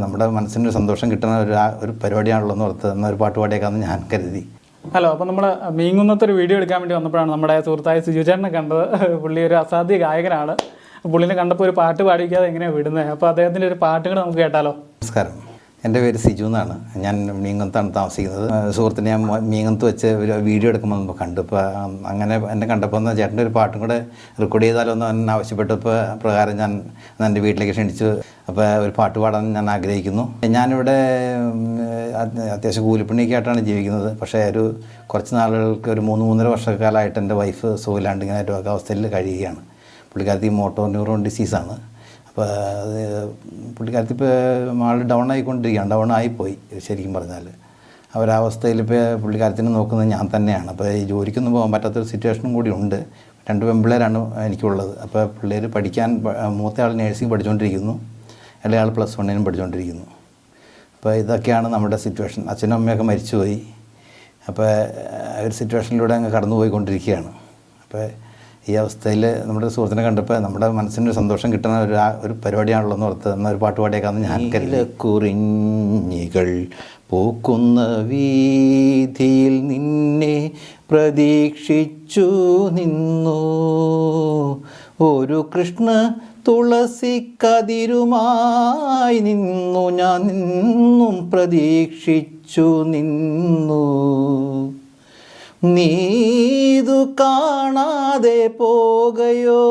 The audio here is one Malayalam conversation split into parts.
നമ്മുടെ മനസ്സിനൊരു സന്തോഷം കിട്ടുന്ന ഒരു ഒരു പരിപാടിയാണല്ലോ എന്ന് ഓർത്ത് എന്നാൽ ഒരു പാട്ട് പാടിയേക്കാന്ന് ഞാൻ കരുതി. ഹലോ അപ്പോൾ നമ്മൾ മീങ്ങുന്നത്തെ ഒരു വീഡിയോ എടുക്കാൻ വേണ്ടി വന്നപ്പോഴാണ് നമ്മുടെ സുഹൃത്തായ സിജു കണ്ടത്. പുള്ളി ഒരു അസാധ്യ ഗായകനാണ്. പുള്ളിനെ കണ്ടപ്പോൾ ഒരു പാട്ട് പാടിക്കാതെ എങ്ങനെയാണ് വിടുന്നത്? അപ്പോൾ അദ്ദേഹത്തിന്റെ ഒരു പാട്ടുകൾ നമുക്ക് കേട്ടാലോ? നമസ്കാരം. എന്റെ പേര് സിജു എന്നാണ്. ഞാൻ മീങ്കത്താണ് താമസിക്കുന്നത്. സുഹൃത്തിനെ ഞാൻ മീങ്കത്ത് വെച്ച് ഒരു വീഡിയോ എടുക്കുമ്പോൾ നമ്മൾ കണ്ടു. ഇപ്പോൾ അങ്ങനെ എന്നെ കണ്ടപ്പോൾ എന്നാൽ ചേട്ടന്റെ ഒരു പാട്ടും കൂടെ റെക്കോർഡ് ചെയ്താലോ എന്ന് എന്നെ ആവശ്യപ്പെട്ടപ്പോൾ പ്രകാരം ഞാൻ എന്റെ വീട്ടിലേക്ക് ക്ഷണിച്ചു. അപ്പോൾ ഒരു പാട്ട് പാടാൻ ഞാൻ ആഗ്രഹിക്കുന്നു. ഞാനിവിടെ അത്യാവശ്യം കൂലിപ്പണിയൊക്കെ ആയിട്ടാണ് ജീവിക്കുന്നത്. പക്ഷേ ഒരു കുറച്ച് നാളുകൾക്ക് ഒരു മൂന്ന് മൂന്നര വർഷക്കാലമായിട്ട് എന്റെ വൈഫ് സുഖമില്ലാണ്ട് ഇങ്ങനെ രോഗാവസ്ഥയിൽ കഴിയുകയാണ്. പുള്ളിക്കാരത്തി മോട്ടോർ ന്യൂറോൺ ഡിസീസാണ് അപ്പോൾ അത് പുള്ളിക്കാരത്തി ഇപ്പോൾ ആൾ ഡൗൺ ആയിക്കൊണ്ടിരിക്കുകയാണ്. ഡൗൺ ആയിപ്പോയി ശരിക്കും പറഞ്ഞാൽ. ആ അവസ്ഥയിൽ ഇപ്പോൾ പുള്ളിക്കാരത്തിനെ നോക്കുന്നത് ഞാൻ തന്നെയാണ്. അപ്പോൾ ഈ ജോലിക്കൊന്നും പോകാൻ പറ്റാത്തൊരു സിറ്റുവേഷനും കൂടി ഉണ്ട്. രണ്ട് പെമ്പിള്ളേരാണ് എനിക്കുള്ളത്. അപ്പോൾ പിള്ളേർ പഠിക്കാൻ മൂത്ത ആൾ നേഴ്സിംഗ് പഠിച്ചുകൊണ്ടിരിക്കുന്നു ഇളയാൾ പ്ലസ് വണ്ണിനും പഠിച്ചുകൊണ്ടിരിക്കുന്നു അപ്പോൾ ഇതൊക്കെയാണ് നമ്മുടെ സിറ്റുവേഷൻ അച്ഛനും അമ്മയൊക്കെ മരിച്ചുപോയി. അപ്പോൾ ഒരു സിറ്റുവേഷനിലൂടെ അങ്ങ് കടന്നു പോയിക്കൊണ്ടിരിക്കുകയാണ് അപ്പോൾ ഈ അവസ്ഥയിൽ നമ്മുടെ സുഹൃത്തിനെ കണ്ടപ്പോൾ നമ്മുടെ മനസ്സിനൊരു സന്തോഷം കിട്ടുന്ന ഒരു ഒരു പരിപാടിയാണല്ലോ എന്ന് ഓർത്ത് എന്നാൽ ഒരു പാട്ട് പാടിയേക്കാന്ന് ഞാൻ കുറിഞ്ഞികൾ പൂക്കുന്ന വീതിയിൽ നിന്നെ പ്രതീക്ഷിച്ചു നിന്നു. ഒരു കൃഷ്ണ തുളസി കതിരുമായി നിന്നു. ഞാൻ നിന്നും പ്രതീക്ഷിച്ചു നിന്നു. നീതു കാണാതെ പോകയോ?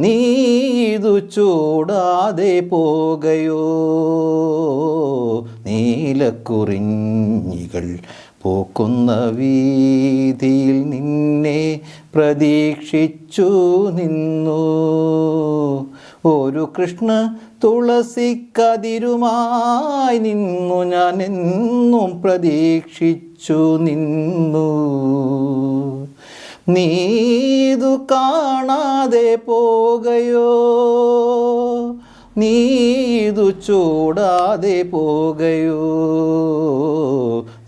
നീതു ചൂടാതെ പോകയോ? നീലക്കുറിഞ്ഞികൾ പോക്കുന്ന വീതിയിൽ നിന്നെ പ്രതീക്ഷിച്ചു നിന്നു. ഒരു കൃഷ്ണ തുളസി കതിരുമായി നിന്നു. ഞാൻ എന്നും പ്രതീക്ഷിച്ചു നിന്നു. നീതു കാണാതെ പോകയോ? നീതു ചൂടാതെ പോകയോ?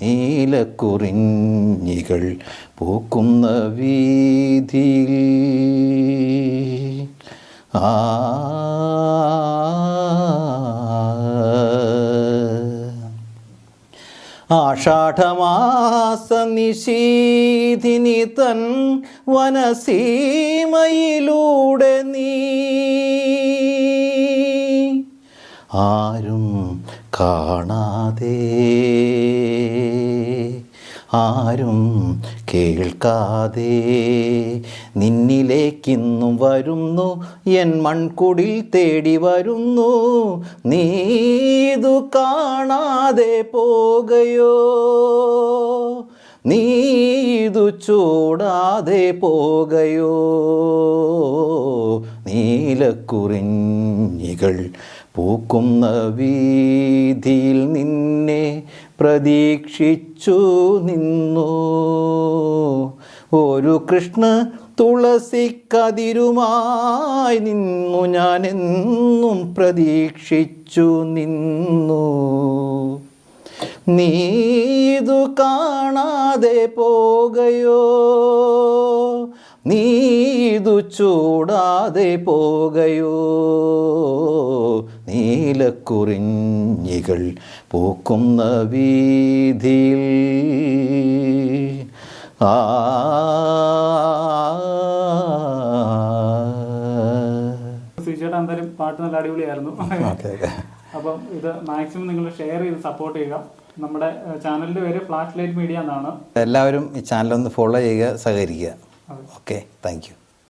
നീലക്കുറിഞ്ഞികൾ പൂക്കുന്ന വീതിയിൽ ആ ആഷാഢമാസ നിഷീധിനി തൻ വനസീമയിലൂടെ നീ. ആരും കാണാതെ ആരും കേൾക്കാതെ നിന്നിലേക്കിന്നും വരുന്നു എൻ മൺകുടിൽ തേടി വരുന്നു നീതു കാണാതെ പോകയോ? നീതു ചൂടാതെ പോകയോ? നീലക്കുറിഞ്ഞികൾ പൂക്കുന്ന വീതിയിൽ നിന്നെ പ്രതീക്ഷിച്ചു നിന്നു. ഒരു കൃഷ്ണ തുളസി കതിരുമായി നിന്നു. ഞാൻ എന്നും പ്രതീക്ഷിച്ചു നിന്നു. നീതു കാണാതെ പോകയോ? നീതു ചൂടാതെ പോകയോ? നീലക്കുറിഞ്ഞികൾ പൂക്കുന്ന വീതിയിൽ. ആ എന്തായാലും പാട്ട് നല്ല അടിപൊളിയായിരുന്നു. അപ്പം ഇത് മാക്സിമം നിങ്ങൾ ഷെയർ ചെയ്ത് സപ്പോർട്ട് ചെയ്യുക. നമ്മുടെ ചാനലിന്റെ പേര് ഫ്ലാഷ് ലൈറ്റ് മീഡിയ എന്നാണ്. എല്ലാവരും ഈ ചാനലൊന്ന് ഫോളോ ചെയ്യുക സഹകരിക്കുക. Okay thank you.